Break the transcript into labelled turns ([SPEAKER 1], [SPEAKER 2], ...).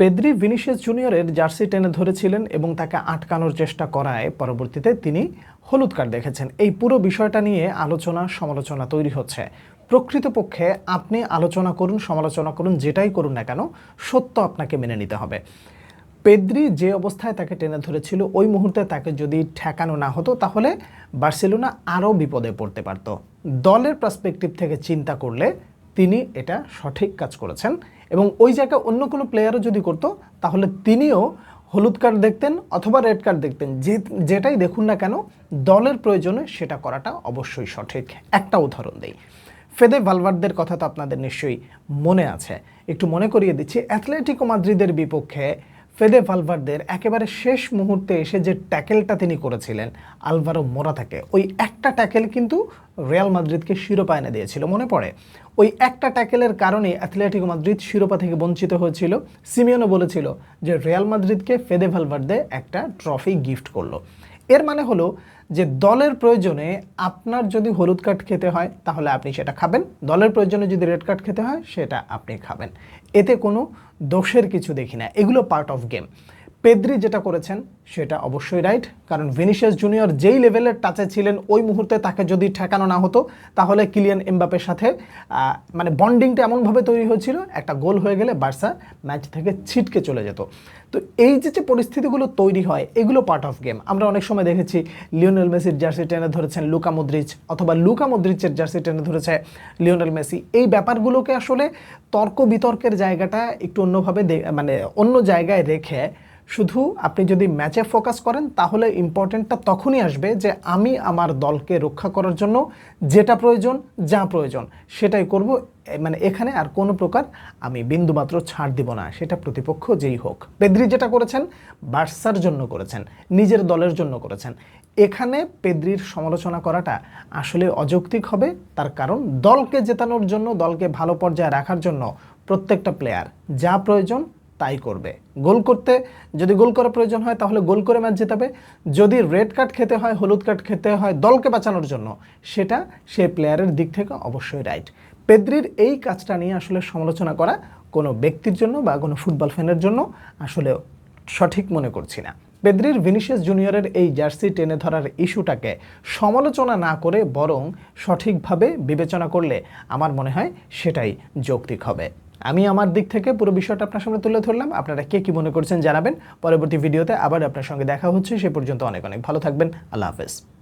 [SPEAKER 1] Pedri Vinicius জুনিয়রের jersey টেনে ধরেছিলেন এবং তাকে আটকানোর চেষ্টা করায়। পরবর্তীতে তিনি হলুদ কার্ড দেখেছেন। এই পুরো বিষয়টা নিয়ে আলোচনা, সমালোচনা তৈরি হচ্ছে। প্রকৃতপক্ষে আপনি আলোচনা করুন, সমালোচনা করুন, যেটাই করুন না কেন, সত্য আপনাকে মেনে নিতে হবে। পেদ্রি যে অবস্থায় তাকে টেনে ধরেছিল, ওই মুহূর্তে তাকে যদি ঠেকানো না হতো, তাহলে বার্সেলোনা আরও বিপদে পড়তে পারত। দলের পার্সপেক্টিভ থেকে চিন্তা করলে তিনি এটা সঠিক কাজ করেছেন। এবং ওই জায়গায় অন্য কোনো প্লেয়ারও যদি করতো, তাহলে তিনিও হলুদ কার্ড দেখতেন অথবা রেড কার্ড দেখতেন। যে, যেটাই দেখুন না কেন, দলের প্রয়োজনে সেটা করাটা অবশ্যই সঠিক। একটা উদাহরণ দেই। ফেদে ভালভার্দের কথা তো আপনাদের নিশ্চয়ই মনে আছে। একটু মনে করিয়ে দিচ্ছি, অ্যাথলেটিকো মাদ্রিদের বিপক্ষে ফেদে ভালভারদের একেবারে শেষ মুহূর্তে এসে যে ট্যাকেলটা তিনি করেছিলেন, আলভারো মোরাতাকে, ওই একটা ট্যাকেল কিন্তু রিয়াল মাদ্রিদকে শিরোপা এনে দিয়েছিল, মনে পড়ে? ওই একটা ট্যাকেলের কারণে অ্যাথলেটিকো মাদ্রিদ শিরোপা থেকে বঞ্চিত হয়েছিল। সিমিয়নও বলেছিল যে রিয়াল মাদ্রিদকে ফেদে ভালভারদে একটা ট্রফি গিফট করল। এর মানে হলো যে দলের প্রয়োজনে আপনার যদি হলুদ কার্ড খেতে হয়, তাহলে আপনি সেটা খাবেন। দলের প্রয়োজনে যদি রেড কার্ড খেতে হয়, সেটা আপনি খাবেন। এতে কোনো দোষের কিছু দেখি না। এগুলো পার্ট অফ গেম পেদ্রি যেটা করেছেন, সেটা অবশ্যই রাইট কারণ ভিনিসিয়াস জুনিয়র যেই লেভেলের টাচে ছিলেন, ওই মুহূর্তে তাকে যদি ঠেকানো না হতো, তাহলে কিলিয়ান এমবাপের সাথে মানে বন্ডিংটা এমনভাবে তৈরি হয়েছিল, একটা গোল হয়ে গেলে বার্সা ম্যাচ থেকে ছিটকে চলে যেত। তো এই যে যে পরিস্থিতিগুলো তৈরি হয়, এগুলো পার্ট অফ গেম আমরা অনেক সময় দেখেছি, লিওনেল মেসির জার্সি টেনে ধরেছেন লুকা মুদ্রিচ, অথবা লুকা মুদ্রিচের জার্সি টেনে ধরেছে লিওনেল মেসি। এই ব্যাপারগুলোকে আসলে তর্ক বিতর্কের জায়গাটা একটু অন্যভাবে মানে অন্য জায়গায় রেখে শুধু আপনি যদি ম্যাচে ফোকাস করেন, তাহলে ইম্পর্টেন্টটা তখনই আসবে যে আমি আমার দলকে রক্ষা করার জন্য যেটা প্রয়োজন, যা প্রয়োজন, সেটাই করব। মানে এখানে আর কোনো প্রকার আমি বিন্দুমাত্র ছাড় দিব না, সেটা প্রতিপক্ষ যেই হোক। পেদ্রি যেটা করেছেন, বার্সার জন্য করেছেন, নিজের দলের জন্য করেছেন। এখানে পেদ্রির সমালোচনা করাটা আসলে অযৌক্তিক হবে, তার কারণ দলকে জেতানোর জন্য, দলকে ভালো পর্যায়ে রাখার জন্য প্রত্যেকটা প্লেয়ার যা প্রয়োজন তাই করবে। গোল করতে যদি গোল করার প্রয়োজন হয়, তাহলে গোল করে ম্যাচ জেতাবে। যদি রেড কার্ড খেতে হয়, হলুদ কার্ড খেতে হয়, দলকে বাঁচানোর জন্য, সেটা সে প্লেয়ারের দিক থেকে অবশ্যই রাইট পেদ্রির এই কাজটা নিয়ে আসলে সমালোচনা করা কোনো ব্যক্তির জন্য বা কোনো ফুটবল ফ্যানের জন্য আসলে সঠিক মনে করছি না। পেদ্রির ভিনিসিয়াস জুনিয়রের এই জার্সি টেনে ধরার ইস্যুটাকে সমালোচনা না করে বরং সঠিকভাবে বিবেচনা করলে আমার মনে হয় সেটাই যৌক্তিক হবে। আমি আমার দিক থেকে পুরো বিষয়টা আপনার সামনে তুলে ধরলাম। আপনারা কে কি মনে করছেন জানাবেন। পরবর্তী ভিডিওতে আবার আপনার সঙ্গে দেখা হচ্ছে, সে পর্যন্ত অনেক অনেক ভালো থাকবেন। আল্লাহ হাফেজ।